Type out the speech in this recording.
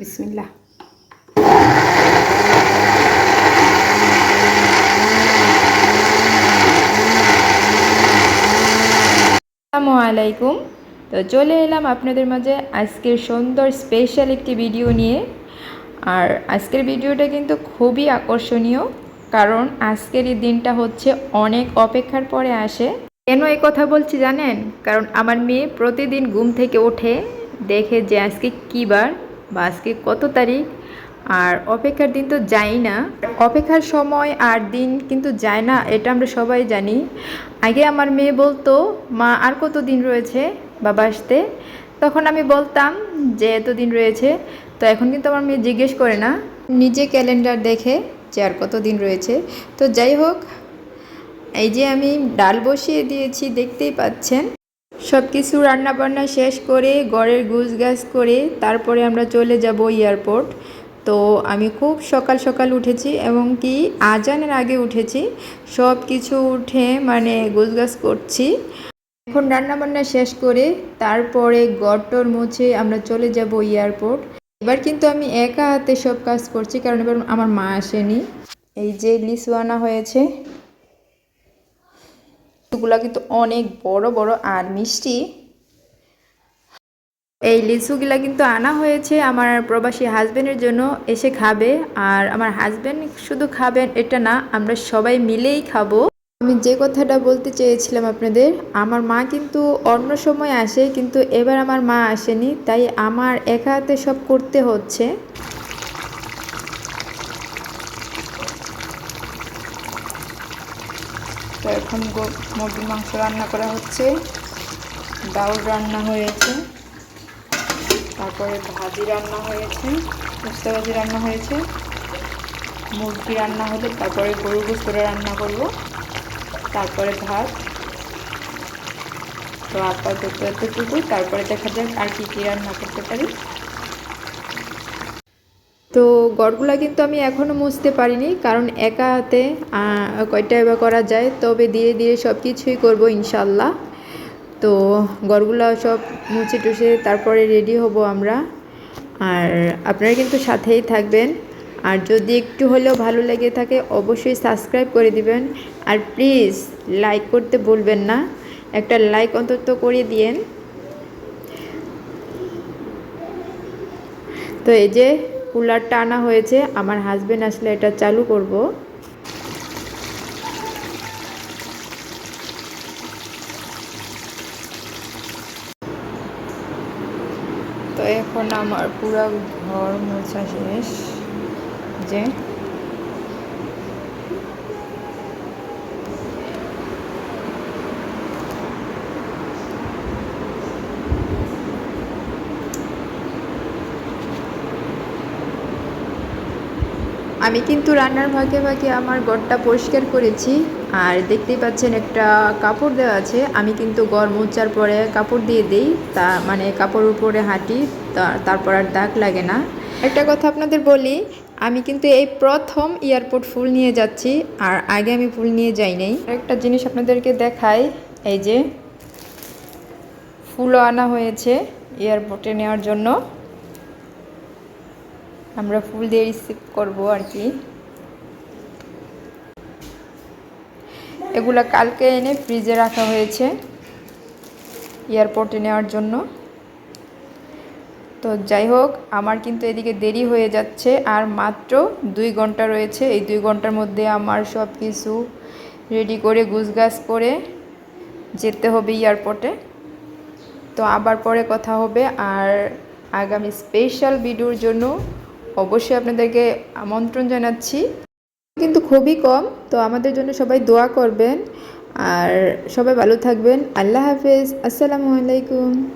বিসমিল্লাহ। আসসালামু আলাইকুম। তো চলে এলাম আপনাদের মাঝে আজকের সুন্দর স্পেশাল একটি ভিডিও নিয়ে। আর আজকের ভিডিওটা কিন্তু খুবই আকর্ষণীয়, কারণ আজকের এই দিনটা হচ্ছে অনেক অপেক্ষার পরে আসে। কেন এই কথা বলছি জানেন? কারণ আমার মেয়ে প্রতিদিন ঘুম থেকে ওঠে দেখে যে আজকে কী বার বা আজকে কত তারিখ? আর অপেক্ষার দিন তো যাই না। অপেক্ষার সময় আর দিন কিন্তু যায় না, এটা আমরা সবাই জানি। আগে আমার মেয়ে বলতো, মা, আর কত দিন রয়েছে বাবা আসতে? তখন আমি বলতাম যে, এত দিন রয়েছে। তো এখন কিন্তু আমার মেয়ে জিজ্ঞেস করে না। নিজে ক্যালেন্ডার দেখে যে, আর কত দিন রয়েছে? তো যাই হোক, এই যে আমি ডাল বসিয়ে দিয়েছি, দেখতেই পাচ্ছেন। সব কিছু রান্নাবান্না শেষ করে গড়ের গুছ গাছ করে তারপরে আমরা চলে যাব এয়ারপোর্ট। তো আমি খুব সকাল সকাল উঠেছি এবং কি আজানের আগে উঠেছি। সব কিছু উঠে মানে গুছগাছ করছি। এখন রান্নাবান্না শেষ করে তারপরে গটর মুছে আমরা চলে যাব এয়ারপোর্ট। এবার কিন্তু আমি একা হাতে সব কাজ করছি কারণ এবার আমার মা আসেনি। এই যে আনা হয়েছে। লিচুগুলা কিন্তু অনেক বড় বড় আর মিষ্টি। এই লিচুগুলা কিন্তু আনা হয়েছে আমার প্রবাসী হাজবেন্ডের জন্য, এসে খাবে। আর আমার হাজবেন্ড শুধু খাবেন এটা না, আমরা সবাই মিলেই খাব। আমি যে কথাটা বলতে চেয়েছিলাম আপনাদের, আমার মা কিন্তু অন্য সময় আসে, কিন্তু এবার আমার মা আসেনি, তাই আমার একা হাতে সব করতে হচ্ছে। তো এখন মুরগির মাংস রান্না করা হচ্ছে। ডাউল রান্না হয়েছে। তারপরে ভাজি রান্না হয়েছে, উস্তা ভাজি রান্না হয়েছে। মুরগি রান্না হলে, তারপরে গরু গোস্তরা রান্না করব। তারপরে ভাত। তো আপাতত এতটুকু তারপরে দেখা যাক আর কী কী রান্না করতে পারি। তো গড়গুলা কিন্তু আমি এখনও মুছতে পারিনি, কারণ একা হাতে কয়টা এবার করা যায়, তবে ধীরে ধীরে সব কিছুই করব ইনশাল্লাহ। তো গড়গুলা সব মুছে টুছে তারপরে রেডি হব আমরা। আর আপনারা কিন্তু সাথেই থাকবেন। আর যদি একটু হলেও ভালো লেগে থাকে, অবশ্যই সাবস্ক্রাইব করে দিবেন। আর প্লিজ লাইক করতে ভুলবেন না। একটা লাইক অন্তত করে দিয়েন। তো এই যে কুলারটা আনা হয়েছে, আমার হাজব্যান্ড আসলে এটা চালু করব। তো এখন আমার পুরো ঘর মোছা শেষ, যে আমি কিন্তু রান্নার ভাগে ভাগে আমার ঘরটা পরিষ্কার করেছি। আর দেখতেই পাচ্ছেন একটা কাপড় দেওয়া আছে। আমি কিন্তু ঘর মোচার পরে কাপড় দিয়ে দিই। তা মানে কাপড় উপরে হাঁটি তারপর আর দাগ লাগে না। একটা কথা আপনাদের বলি, আমি কিন্তু এই প্রথম এয়ারপোর্ট ফুল নিয়ে যাচ্ছি, আর আগে আমি ফুল নিয়ে যাই নাই। একটা জিনিস আপনাদেরকে দেখাই, এই যে ফুলও আনা হয়েছে এয়ারপোর্টে নেওয়ার জন্য। আমরা ফুল দিয়ে রিসিভ করব আর কি। এগুলা কালকে এনে ফ্রিজে রাখা হয়েছে এয়ারপোর্টে নেওয়ার জন্য। তো যাই হোক, আমার কিন্তু এদিকে দেরি হয়ে যাচ্ছে, আর মাত্র দুই ঘণ্টা রয়েছে। এই দুই ঘণ্টার মধ্যে আমার সব কিছু রেডি করে, গুছগাছ করে যেতে হবে এয়ারপোর্টে তো আবার পরে কথা হবে, আর আগামী স্পেশাল ভিডিওর জন্য অবশ্যই আপনাদেরকে আমন্ত্রণ জানাচ্ছি। কিন্তু খুবই কম, তো আমাদের জন্য সবাই দোয়া করবেন। আর সবাই ভালো থাকবেন। আল্লাহ হাফেজ। আসসালামু আলাইকুম।